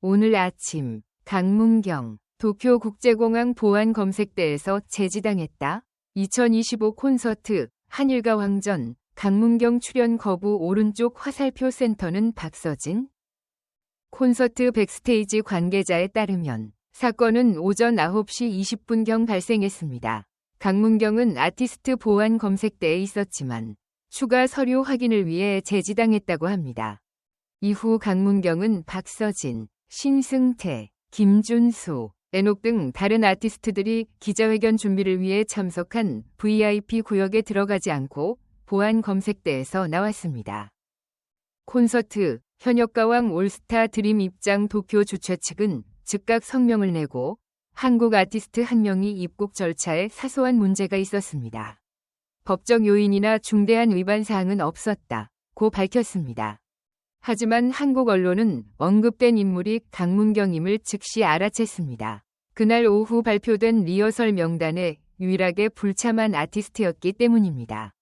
오늘 아침 강문경 도쿄 국제공항 보안 검색대에서 제지당했다. 2025 콘서트 한일가 왕전 강문경 출연 거부 오른쪽 화살표 센터는 박서진 콘서트 백스테이지 관계자에 따르면 사건은 오전 9시 20분경 발생했습니다. 강문경은 아티스트 보안 검색대에 있었지만 추가 서류 확인을 위해 제지당했다고 합니다. 이후 강문경은 박서진, 신승태, 김준수, 에녹 등 다른 아티스트들이 기자회견 준비를 위해 참석한 VIP 구역에 들어가지 않고 보안 검색대에서 나왔습니다. 콘서트 현역가왕 올스타 드림 입장 도쿄 주최 측은 즉각 성명을 내고 한국 아티스트 한 명이 입국 절차에 사소한 문제가 있었습니다. 법적 요인이나 중대한 위반 사항은 없었다. 고 밝혔습니다. 하지만 한국 언론은 언급된 인물이 강문경임을 즉시 알아챘습니다. 그날 오후 발표된 리허설 명단에 유일하게 불참한 아티스트였기 때문입니다.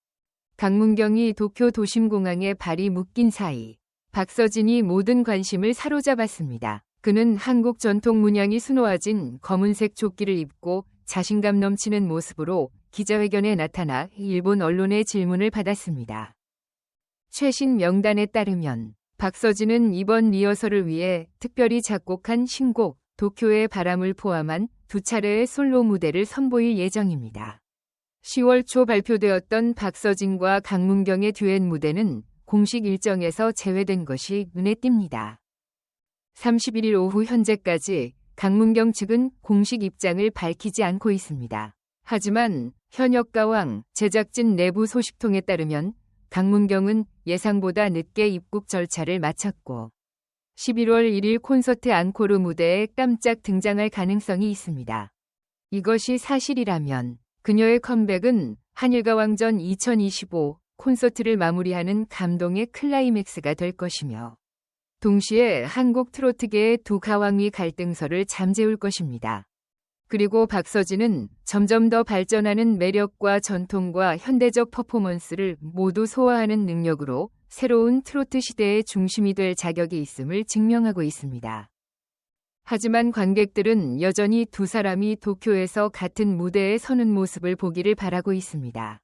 강문경이 도쿄 도심공항에 발이 묶인 사이 박서진이 모든 관심을 사로잡았습니다. 그는 한국 전통 문양이 수놓아진 검은색 조끼를 입고 자신감 넘치는 모습으로 기자회견에 나타나 일본 언론의 질문을 받았습니다. 최신 명단에 따르면 박서진은 이번 리허설을 위해 특별히 작곡한 신곡 도쿄의 바람을 포함한 두 차례의 솔로 무대를 선보일 예정입니다. 10월 초 발표되었던 박서진과 강문경의 듀엣 무대는 공식 일정에서 제외된 것이 눈에 띕니다. 31일 오후 현재까지 강문경 측은 공식 입장을 밝히지 않고 있습니다. 하지만 현역 가왕 제작진 내부 소식통에 따르면 강문경은 예상보다 늦게 입국 절차를 마쳤고 11월 1일 콘서트 앙코르 무대에 깜짝 등장할 가능성이 있습니다. 이것이 사실이라면 그녀의 컴백은 한일가 왕전 2025 콘서트를 마무리하는 감동의 클라이맥스가 될 것이며 동시에 한국 트로트계의 두 가왕위 갈등설을 잠재울 것입니다. 그리고 박서진은 점점 더 발전하는 매력과 전통과 현대적 퍼포먼스를 모두 소화하는 능력으로 새로운 트로트 시대의 중심이 될 자격이 있음을 증명하고 있습니다. 하지만 관객들은 여전히 두 사람이 도쿄에서 같은 무대에 서는 모습을 보기를 바라고 있습니다.